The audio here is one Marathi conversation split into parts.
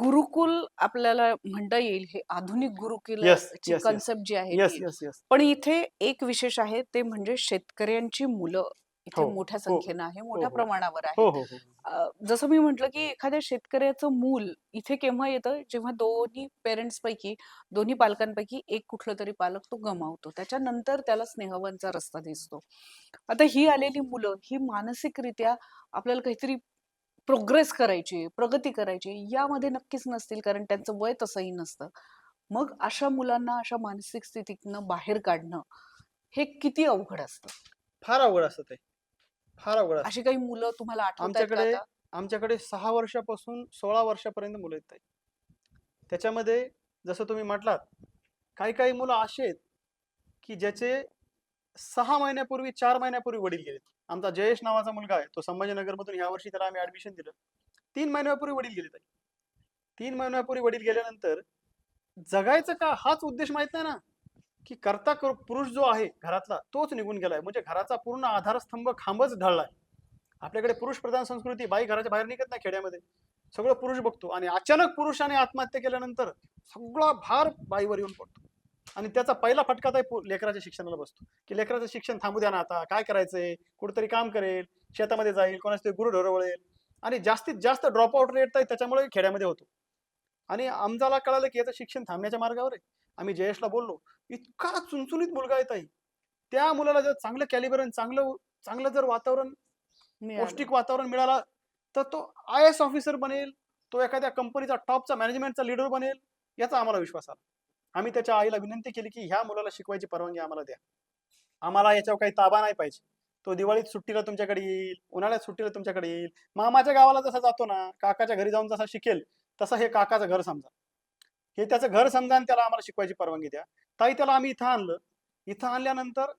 गुरुकुल आपल्याला म्हणता येईल हे आधुनिक Yes, गुरुकुलाची yes, yes. कन्सेप्ट जी आहे येस ती. येस येस पण इथे एक विशेष आहे ते म्हणजे शेतकऱ्यांची मुलं. इथे हो, मोठ्या हो, संख्येनं आहे मोठ्या हो. प्रमाणावर आहे. हो हो हो. अ, जसं मी म्हंटल की एखाद्या शेतकऱ्याचं मूल इथे केव्हा येतं? जेव्हा दोन्ही पेरेंट्स पैकी दोन्ही पालकांपैकी एक कुठलं तरी पालक तो गमावतो. त्याच्यानंतर त्याला स्नेहवांचा रस्ता दिसतो. आता ही आलेली मुलं ही मानसिकरित्या आपल्याला काहीतरी प्रोग्रेस करायची प्रगती करायची यामध्ये नक्कीच नसतील कारण त्यांचं वय तसंही नसतं. मग अशा मुलांना अशा मानसिक स्थितीतनं बाहेर काढणं हे किती अवघड असतं? फार अवघड असतं ते. फार अवघड असतं. अशी काही मुलं तुम्हाला आठवतात आमच्याकडे आमच्याकडे सहा वर्षापासून सोळा वर्षापर्यंत मुलं येत आहेत त्याच्यामध्ये जसं तुम्ही म्हटलात काही काही मुलं असे आहेत की ज्याचे सहा महिन्यापूर्वी चार महिन्यापूर्वी वडील गेलेत. आमचा जयेश नावाचा मुलगा आहे तो संभाजीनगरमधून या वर्षी त्याला आम्ही ऍडमिशन दिलं. तीन महिन्यापूर्वी वडील गेले तीन महिन्यापूर्वी वडील गेल्यानंतर जगायचं का हाच उद्देश माहीत नाही ना? की करता कर- पुरुष जो आहे घरातला तोच निघून गेलाय. म्हणजे घराचा पूर्ण आधारस्तंभ खांबच ढळलाय. आपल्याकडे पुरुष प्रधान संस्कृती बाई घराच्या बाहेर निघत नाही खेड्यामध्ये. सगळं पुरुष बघतो आणि अचानक पुरुषाने आत्महत्या केल्यानंतर सगळा भार बाईवर येऊन पडतो. आणि त्याचा पहिला फटका तर लेकराच्या शिक्षणाला बसतो. की लेकराचं शिक्षण थांबू द्या ना आता काय करायचंय? कुठेतरी काम करेल शेतामध्ये जाईल कोणाचं तरी गुरु ढोरवळेल. आणि जास्तीत जास्त ड्रॉप आउट रेट तर त्याच्यामुळे खेड्यामध्ये होतो. आणि आमच्याला कळालं की याचं शिक्षण थांबण्याच्या मार्गावर आहे. आम्ही जयेशला बोललो इतका चुनचुनीत मुलगा आहे ताई. त्या मुलाला जर चांगलं कॅलिबरन चांगलं चांगलं जर वातावरण. पौष्टिक वातावरण मिळाला तर तो आय एस ऑफिसर बनेल तो एखाद्या कंपनीचा टॉपचा मॅनेजमेंटचा लीडर बनेल याचा आम्हाला विश्वास आला. आम्ही त्याच्या आईला विनंती केली की ह्या मुलाला शिकवायची परवानगी आम्हाला द्या. आम्हाला याच्यावर काही ताबा नाही पाहिजे. तो दिवाळीत सुट्टीला तुमच्याकडे येईल उन्हाळ्यात सुट्टीला तुमच्याकडे येईल. मामाच्या गावाला जसा जातो ना काकाच्या घरी जाऊन जसा शिकेल तसं हे काकाचं घर समजा. हे त्याचं घर समजा आणि त्याला आम्हाला शिकवायची परवानगी द्या. ताई त्याला आम्ही इथं आणलं. इथं आणल्यानंतर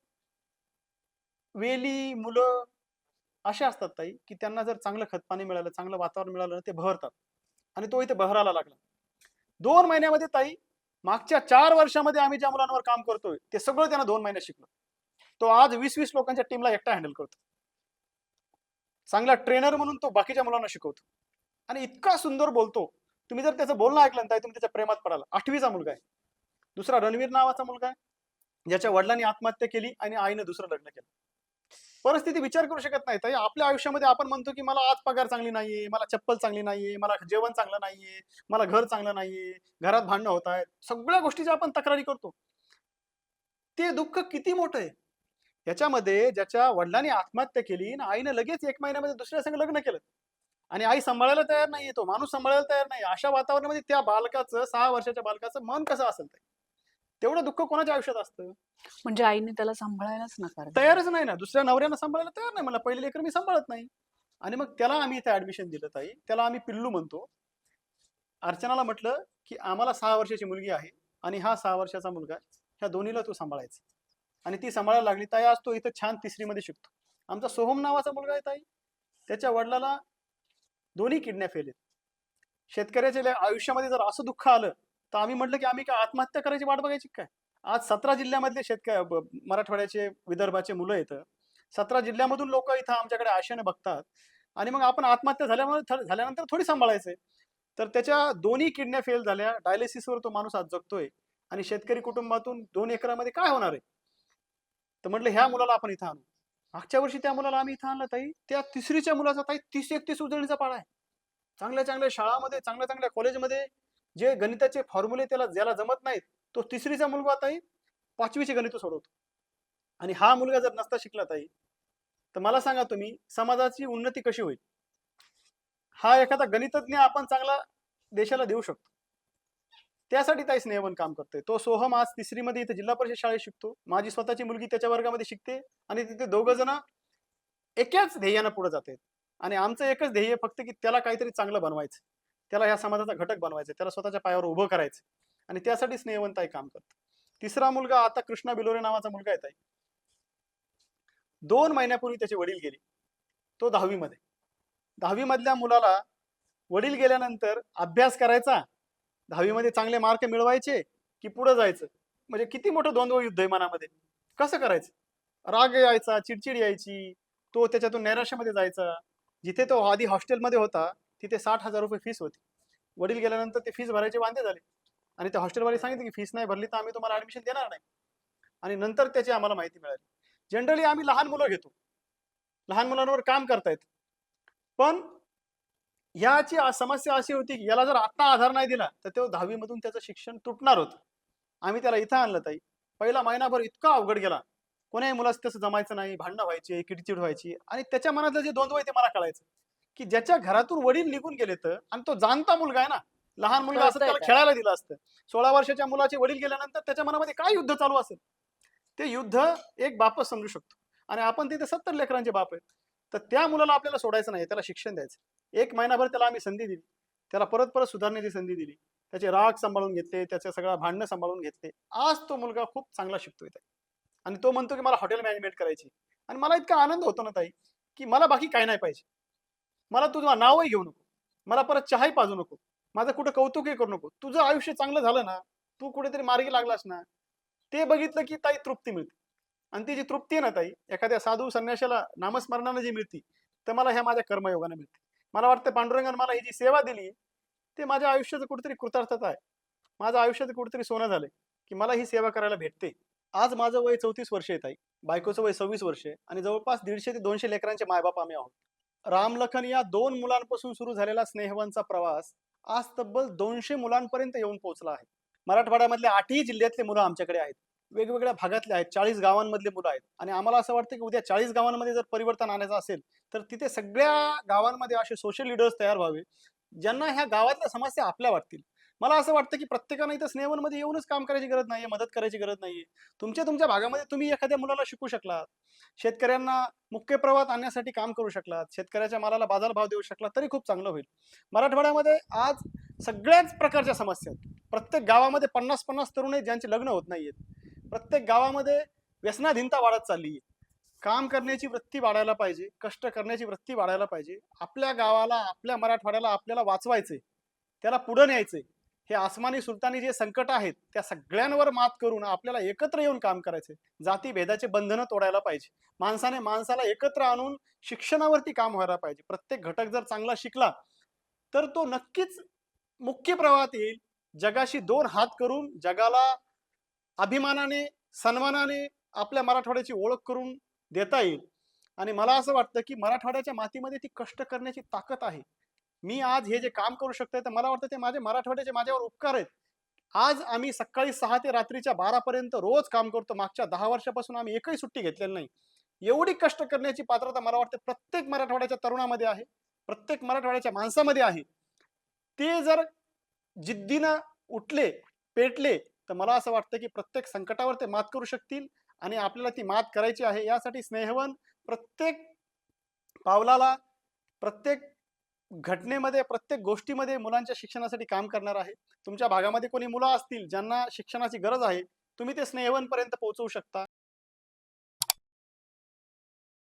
वेली मुलं असे असतात ताई की त्यांना जर चांगलं खतपाणी मिळालं चांगलं वातावरण मिळालं ते बहरतात. आणि तो इथे बहरायला लागला. दोन महिन्यामध्ये ताई मागच्या चार वर्षामध्ये आम्ही ज्या मुलांवर काम करतोय ते सगळं त्यांना दोन महिन्यात शिकलो. तो आज वीस वीस लोकांच्या टीमला एकटा हँडल करतो. चांगला ट्रेनर म्हणून तो बाकीच्या मुलांना शिकवतो. आणि इतका सुंदर बोलतो. तुम्ही जर त्याचं बोलणं ऐकलं ना ताई तुम्ही त्याच्या प्रेमात पडाल. आठवीचा मुलगा आहे. दुसरा रणवीर नावाचा मुलगा आहे. ज्याच्या वडिलांनी आत्महत्या केली आणि आईने दुसरं लग्न केलं. परिस्थिती विचार करू शकत नाही. तर आपल्या आयुष्यामध्ये आपण म्हणतो की मला आज पगार चांगली नाहीये मला चप्पल चांगली नाहीये मला जेवण चांगलं नाहीये मला घर चांगलं नाहीये घरात भांडणं होत आहेत. सगळ्या गोष्टीच्या आपण तक्रारी करतो. ते दुःख किती मोठं आहे? याच्यामध्ये ज्याच्या वडिलांनी आत्महत्या केली आणि आईने लगेच एक महिन्यामध्ये दुसऱ्या संग लग्न केलं. आणि आई सांभाळायला तयार नाहीये तो. माणूस सांभाळायला तयार नाही अशा वातावरणामध्ये त्या बालकाचं सहा वर्षाच्या बालकाचं मन कसं असेल ते? तेवढं दुःख कोणाच्या आयुष्यात असतं? म्हणजे आईने त्याला सांभाळायलाच नकार दिला. तयारच नाही ना. दुसऱ्या नवऱ्यानं सांभाळायला तयार नाही. मला पहिले लेकर मी सांभाळत नाही. आणि मग त्याला आम्ही इथे ऍडमिशन दिलं ताई. त्याला आम्ही पिल्लू म्हणतो. अर्चनाला म्हटलं की आम्हाला सहा वर्षाची मुलगी आहे आणि हा सहा वर्षाचा मुलगा आहे. ह्या दोन्हीला तू सांभाळायचं आणि ती सांभाळायला लागली. ताई आज तो इथं छान तिसरीमध्ये शिकतो. आमचा सोहम नावाचा मुलगा आहे ताई. त्याच्या वडिलाला दोन्ही किडनॅप केले शेतकऱ्याच्या ले- आयुष्यामध्ये जर असं दुःख आलं तर आम्ही म्हटलं की आम्ही काय आत्महत्या करायची वाट बघायची काय? आज सतरा जिल्ह्यामधले शेतकरी मराठवाड्याचे विदर्भाचे मुलं येतं सतरा जिल्ह्यामधून लोक इथं आमच्याकडे आशेने बघतात. आणि मग आपण आत्महत्या झाल्यामुळे झाल्यानंतर थोडी सांभाळायचंय. तर त्याच्या दोन्ही किडन्या फेल झाल्या. डायलिसिसवर तो माणूस आज जगतोय. आणि शेतकरी कुटुंबातून दोन एकरामध्ये काय होणार आहे? तर म्हटलं ह्या मुलाला आपण इथं आणू. मागच्या वर्षी त्या मुलाला आम्ही इथं आणलं ताई. त्या तिसरीच्या मुलाचा ताई तीस एकतीस उजळणीचा पाळा आहे. चांगल्या चांगल्या शाळामध्ये चांगल्या चांगल्या कॉलेजमध्ये जे गणिताचे फॉर्म्युले त्याला ज्याला जमत नाहीत तो तिसरीचा मुलगा ताई पाचवीचे गणित सोडवतो. आणि हा मुलगा जर नसता शिकला ताई तर मला सांगा तुम्ही समाजाची उन्नती कशी होईल? हा एखादा गणितज्ञ आपण चांगला देशाला देऊ शकतो. त्यासाठी ताई स्नेहवन काम करते तो सोहम आज तिसरीमध्ये इथे जिल्हा परिषद शाळेत शिकतो. माझी स्वतःची मुलगी त्याच्या वर्गामध्ये शिकते आणि तिथे दोघं जण एकाच ध्येयानं पुढे जाते आणि आमचं एकच ध्येय फक्त की त्याला काहीतरी चांगलं बनवायचं. त्याला ह्या समाजाचा घटक बनवायचं त्याला स्वतःच्या पायावर उभं करायचं आणि त्यासाठी स्नेहवंताई काम करत तिसरा मुलगा आता कृष्णा बिलोरे नावाचा मुलगा आहे दोन महिन्यापूर्वी त्याचे वडील गेले. तो दहावीमध्ये. दहावी मधल्या मुलाला वडील गेल्यानंतर अभ्यास करायचा. दहावीमध्ये चांगले मार्क मिळवायचे की पुढे जायचं? म्हणजे किती मोठं द्वंद्व युद्ध आहे मनामध्ये? कसं करायचं? राग यायचा चिडचिड यायची. तो त्याच्यातून नैराश्यामध्ये जायचा. जिथे तो आधी हॉस्टेलमध्ये होता तिथे साठ हजार रुपये फीस होती. वडील गेल्यानंतर ते फीस भरायचे वांदे झाले. आणि त्या हॉस्टेलवाले सांगितले की फीस नाही भरली तर आम्ही तुम्हाला ऍडमिशन देणार नाही. आणि नंतर त्याची आम्हाला माहिती मिळाली. जनरली आम्ही लहान मुलं घेतो. लहान मुलांवर काम करतायत पण याची समस्या अशी होती की याला जर आता आधार नाही दिला तर तो दहावीमधून त्याचं शिक्षण तुटणार होतं. आम्ही त्याला इथं आणलं ताई. पहिला महिनाभर इतका अवघड गेला. कोणाही मुलाचं तसं जमायचं नाही. भांडणं व्हायची किटचिड व्हायची. आणि त्याच्या मनातलं जे द्वंद्व आहे ते मला कळायचं. की ज्याच्या घरातून वडील निघून गेले तर आणि तो जाणता मुलगा आहे ना लहान मुलगा असं त्याला. खेळायला दिलं असतं. सोळा वर्षाच्या मुलाचे वडील गेल्यानंतर त्याच्या मनामध्ये काय युद्ध चालू असेल? ते युद्ध एक बापच समजू शकतो. आणि आपण तिथे सत्तर लेकरांचे बाप आहेत. तर त्या मुलाला आपल्याला सोडायचं नाही त्याला शिक्षण द्यायचं एक महिनाभर त्याला आम्ही संधी दिली. त्याला परत परत सुधारण्याची संधी दिली. त्याचे राग सांभाळून घेतले त्याचे सगळं भांडणं सांभाळून घेतले. आज तो मुलगा खूप चांगला शिकतोय ताई आणि तो म्हणतो की मला हॉटेल मॅनेजमेंट करायची आणि मला इतका आनंद होतो ना ताई की मला बाकी काय नाही पाहिजे. मला तुझं नावही घेऊ नको. मला परत चहाही पाजू नको. माझं कुठं कौतुकही करू नको. तुझं आयुष्य चांगलं झालं ना तू कुठेतरी मार्गी लागलास ना ते बघितलं की ताई तृप्ती मिळते. आणि ती जी तृप्ती आहे ना ताई एखाद्या साधू संन्याशाला नामस्मरणानं जी मिळते तर मला ह्या माझ्या कर्मयोगाने मिळते. मला वाटतं पांडुरंगाने मला ही जी सेवा दिली ते माझ्या आयुष्याचं कुठेतरी कृतार्थता आहे. माझं आयुष्याचं कुठेतरी सोनं झालंय की मला ही सेवा करायला भेटते. आज माझं वय चौतीस वर्ष येत आहे बायकोचं वय सव्वीस वर्ष आहे. आणि जवळपास दीडशे ते दोनशे लेकरांचे मायबाप आम्ही आहोत. रामलखन या दोन मुलांपासून सुरू झालेला स्नेहवनचा प्रवास आज तब्बल दोनशे मुलांपर्यंत येऊन पोहोचला आहे. मराठवाड्यामधले आठही जिल्ह्यातले मुलं आमच्याकडे आहेत. वेगवेगळ्या भागातले आहेत. चाळीस गावांमधले मुलं आहेत. आणि आम्हाला असं वाटतं की उद्या चाळीस गावांमध्ये जर परिवर्तन आणायचं असेल तर तिथे सगळ्या गावांमध्ये असे सोशल लिडर्स तयार व्हावे ज्यांना ह्या गावातल्या समस्या आपल्या वाटतील. मला असं वाटतं की प्रत्येकानं इथं स्नेहवनमध्ये येऊनच काम करायची गरज नाहीये मदत करायची गरज नाहीये. तुमच्या तुमच्या भागामध्ये तुम्ही एखाद्या मुलाला शिकू शकलात. शेतकऱ्यांना मुख्य प्रवाहात आणण्यासाठी काम करू शकलात. शेतकऱ्याच्या मालाला बाजारभाव देऊ शकला तरी खूप चांगलं होईल. मराठवाड्यामध्ये आज सगळ्याच प्रकारच्या समस्या आहेत. प्रत्येक गावामध्ये पन्नास पन्नास तरुण आहेत ज्यांचे लग्न होत नाहीयेत. प्रत्येक गावामध्ये व्यसनाधीनता वाढत चालली आहे काम करण्याची वृत्ती वाढायला पाहिजे कष्ट करण्याची वृत्ती वाढायला पाहिजे. आपल्या गावाला आपल्या मराठवाड्याला आपल्याला वाचवायचंय. त्याला पुढं न्यायचंय. हे आसमानी सुलतानी जे संकट आहेत त्या सगळ्यांवर मात करून आपल्याला एकत्र येऊन काम करायचे जाती भेदाचे बंधनं तोडायला पाहिजे. माणसाने माणसाला एकत्र आणून शिक्षणावरती काम व्हायला पाहिजे. प्रत्येक घटक जर चांगला शिकला तर तो नक्कीच मुख्य प्रवाहात येईल. जगाशी दोन हात करून जगाला अभिमानाने सन्मानाने आपल्या मराठवाड्याची ओळख करून देता येईल. आणि मला असं वाटतं की मराठवाड्याच्या मातीमध्ये ती कष्ट करण्याची ताकद आहे. मी आज हे जे काम करू शकतोय तर मला वाटतं ते माझे मराठवाड्याचे माझ्यावर उपकार आहेत. आज आम्ही सकाळी सहा ते रात्रीच्या बारापर्यंत रोज काम करतो. मागच्या दहा वर्षापासून आम्ही एकही सुट्टी घेतलेली नाही. एवढी कष्ट करण्याची पात्रता मला वाटते प्रत्येक मराठवाड्याच्या तरुणामध्ये आहे. प्रत्येक मराठवाड्याच्या माणसामध्ये आहे. ते जर जिद्दीनं उठले पेटले तर मला असं वाटतं की प्रत्येक संकटावर ते मात करू शकतील आणि आपल्याला ती मात करायची आहे. यासाठी स्नेहवन प्रत्येक पावलाला प्रत्येक घटनेमध्ये प्रत्येक गोष्टीमध्ये मुलांच्या शिक्षणासाठी काम करणार आहे. तुमच्या भागामध्ये कोणी मुलं असतील ज्यांना शिक्षणाची गरज आहे तुम्ही ते स्नेहवनपर्यंत पोहोचवू शकता.